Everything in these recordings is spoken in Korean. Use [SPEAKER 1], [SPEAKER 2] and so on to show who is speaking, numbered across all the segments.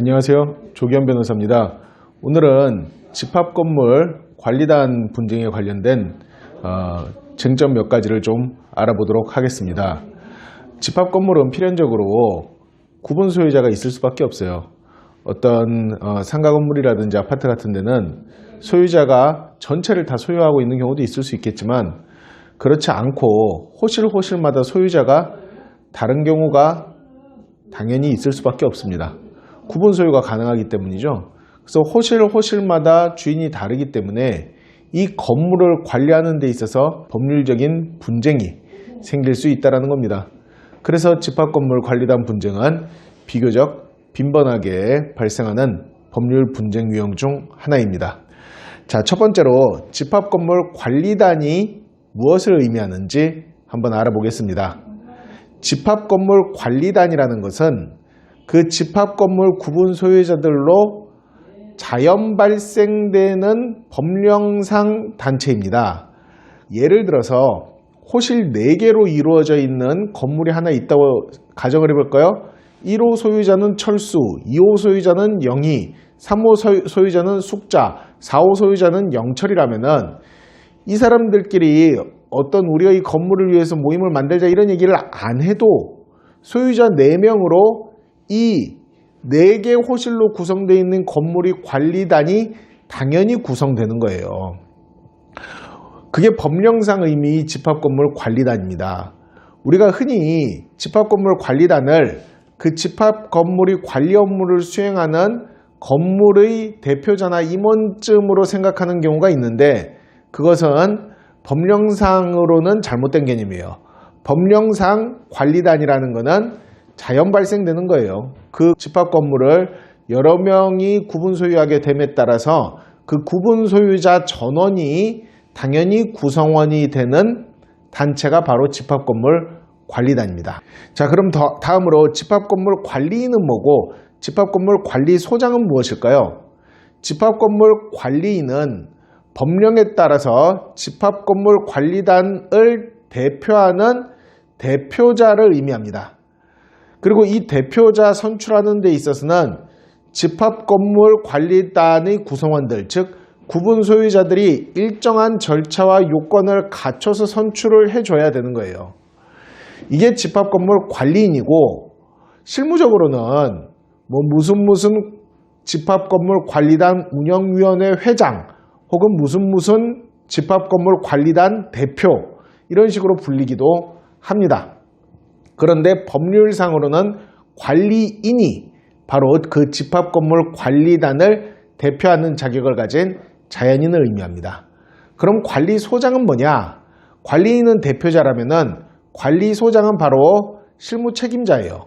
[SPEAKER 1] 안녕하세요. 조기현 변호사입니다. 오늘은 집합건물 관리단 분쟁에 관련된 어, 쟁점 몇 가지를 좀 알아보도록 하겠습니다. 집합건물은 필연적으로 구분 소유자가 있을 수밖에 없어요. 어떤 어, 상가 건물이라든지 아파트 같은 데는 소유자가 전체를 다 소유하고 있는 경우도 있을 수 있겠지만 그렇지 않고 호실호실마다 소유자가 다른 경우가 당연히 있을 수밖에 없습니다. 구분 소유가 가능하기 때문이죠. 그래서 호실 호실마다 주인이 다르기 때문에 이 건물을 관리하는 데 있어서 법률적인 분쟁이 생길 수 있다는 겁니다. 그래서 집합건물 관리단 분쟁은 비교적 빈번하게 발생하는 법률 분쟁 유형 중 하나입니다. 자, 첫 번째로 집합건물 관리단이 무엇을 의미하는지 한번 알아보겠습니다. 집합건물 관리단이라는 것은 그 집합 건물 구분 소유자들로 자연 발생되는 법령상 단체입니다. 예를 들어서 호실 4개로 이루어져 있는 건물이 하나 있다고 가정을 해볼까요? 1호 소유자는 철수, 2호 소유자는 영희, 3호 소유자는 숙자, 4호 소유자는 영철이라면은 이 사람들끼리 어떤 우리가 이 건물을 위해서 모임을 만들자 이런 얘기를 안 해도 소유자 4명으로 이 4개 호실로 구성되어 있는 건물이 관리단이 당연히 구성되는 거예요. 그게 법령상 의미 집합건물 관리단입니다. 우리가 흔히 집합건물 관리단을 그 집합건물이 관리 업무를 수행하는 건물의 대표자나 임원쯤으로 생각하는 경우가 있는데 그것은 법령상으로는 잘못된 개념이에요. 법령상 관리단이라는 것은 자연 발생되는 거예요. 그 집합 건물을 여러 명이 구분 소유하게 됨에 따라서 그 구분 소유자 전원이 당연히 구성원이 되는 단체가 바로 집합 건물 관리단입니다. 자, 그럼 더, 다음으로 집합 건물 관리인은 뭐고 집합 건물 관리소장은 무엇일까요? 집합 건물 관리인은 법령에 따라서 집합 건물 관리단을 대표하는 대표자를 의미합니다. 그리고 이 대표자 선출하는 데 있어서는 집합 건물 관리단의 구성원들, 즉 구분 소유자들이 일정한 절차와 요건을 갖춰서 선출을 해줘야 되는 거예요. 이게 집합 건물 관리인이고 실무적으로는 뭐 무슨 무슨 집합 건물 관리단 운영위원회 회장 혹은 무슨 무슨 집합 건물 관리단 대표 이런 식으로 불리기도 합니다. 그런데 법률상으로는 관리인이 바로 그 집합 건물 관리단을 대표하는 자격을 가진 자연인을 의미합니다. 그럼 관리소장은 뭐냐? 관리인은 대표자라면은 관리소장은 바로 실무 책임자예요.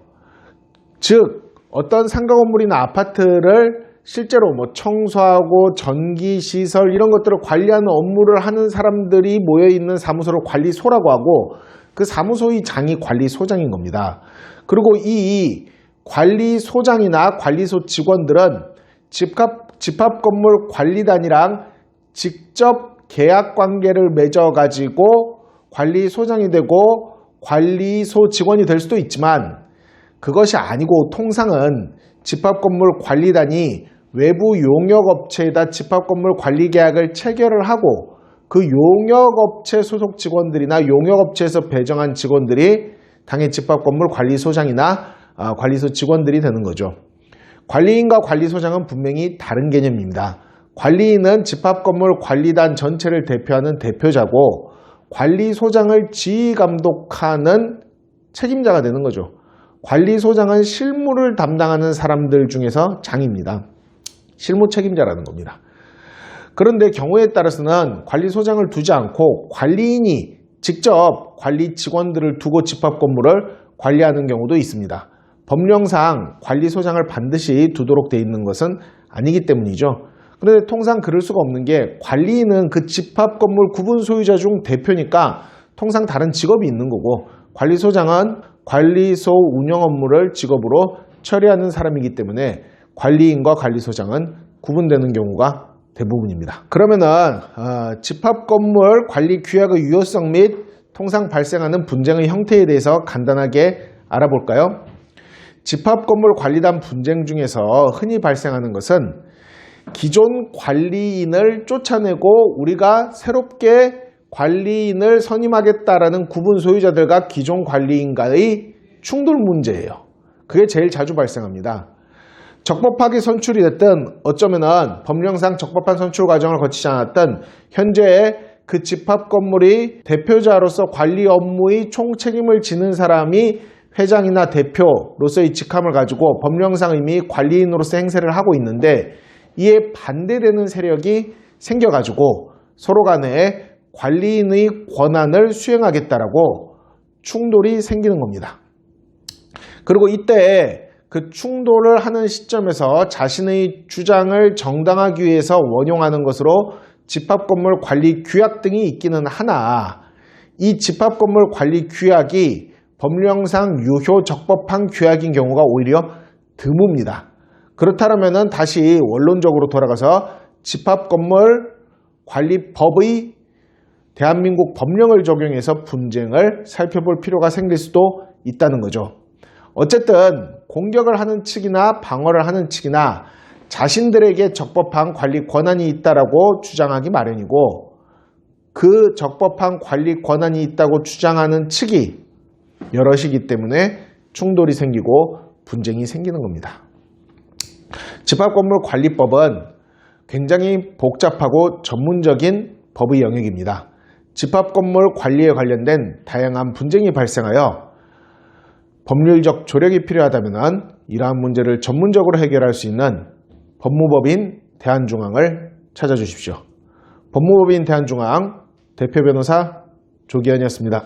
[SPEAKER 1] 즉, 어떤 상가 건물이나 아파트를 실제로 뭐 청소하고 전기 시설 이런 것들을 관리하는 업무를 하는 사람들이 모여 있는 사무소를 관리소라고 하고 그 사무소의 장이 관리소장인 겁니다. 그리고 이 관리소장이나 관리소 직원들은 집합, 집합 건물 관리단이랑 직접 계약 관계를 맺어 가지고 관리소장이 되고 관리소 직원이 될 수도 있지만 그것이 아니고 통상은 집합 건물 관리단이 외부 용역 업체에다 집합 건물 관리 계약을 체결을 하고 그 용역업체 소속 직원들이나 용역업체에서 배정한 직원들이 당의 집합 건물 관리소장이나 아, 관리소 직원들이 되는 거죠. 관리인과 관리소장은 분명히 다른 개념입니다. 관리인은 집합 건물 관리단 전체를 대표하는 대표자고 관리소장을 지휘 감독하는 책임자가 되는 거죠. 관리소장은 실무를 담당하는 사람들 중에서 장입니다. 실무 책임자라는 겁니다. 그런데 경우에 따라서는 관리소장을 두지 않고 관리인이 직접 관리 직원들을 두고 집합 건물을 관리하는 경우도 있습니다. 법령상 관리소장을 반드시 두도록 되어 있는 것은 아니기 때문이죠. 그런데 통상 그럴 수가 없는 게 관리인은 그 집합 건물 구분 소유자 중 대표니까 통상 다른 직업이 있는 거고 관리소장은 관리소 운영 업무를 직업으로 처리하는 사람이기 때문에 관리인과 관리소장은 구분되는 경우가 대부분입니다. 그러면은 어, 집합 건물 관리 규약의 유효성 및 통상 발생하는 분쟁의 형태에 대해서 간단하게 알아볼까요? 집합 건물 관리단 분쟁 중에서 흔히 발생하는 것은 기존 관리인을 쫓아내고 우리가 새롭게 관리인을 선임하겠다라는 구분 소유자들과 기존 관리인과의 충돌 문제예요. 그게 제일 자주 발생합니다. 적법하게 선출이 됐든 어쩌면은 법령상 적법한 선출 과정을 거치지 않았던 현재 그 집합 건물이 대표자로서 관리 업무의 총 책임을 지는 사람이 회장이나 대표로서의 직함을 가지고 법령상 이미 관리인으로서 행세를 하고 있는데 이에 반대되는 세력이 생겨가지고 서로 간에 관리인의 권한을 수행하겠다라고 충돌이 생기는 겁니다. 그리고 이때 그 충돌을 하는 시점에서 자신의 주장을 정당하기 위해서 원용하는 것으로 집합건물 관리 규약 등이 있기는 하나 이 집합건물 관리 규약이 법령상 유효 적법한 규약인 경우가 오히려 드뭅니다. 그렇다면 다시 원론적으로 돌아가서 집합건물 관리법의 대한민국 법령을 적용해서 분쟁을 살펴볼 필요가 생길 수도 있다는 거죠. 어쨌든 공격을 하는 측이나 방어를 하는 측이나 자신들에게 적법한 관리 권한이 있다라고 주장하기 마련이고 그 적법한 관리 권한이 있다고 주장하는 측이 여럿이기 때문에 충돌이 생기고 분쟁이 생기는 겁니다. 집합건물 관리법은 굉장히 복잡하고 전문적인 법의 영역입니다. 집합건물 관리에 관련된 다양한 분쟁이 발생하여 법률적 조력이 필요하다면 이러한 문제를 전문적으로 해결할 수 있는 법무법인 대한중앙을 찾아주십시오. 법무법인 대한중앙 대표 변호사 조기현이었습니다.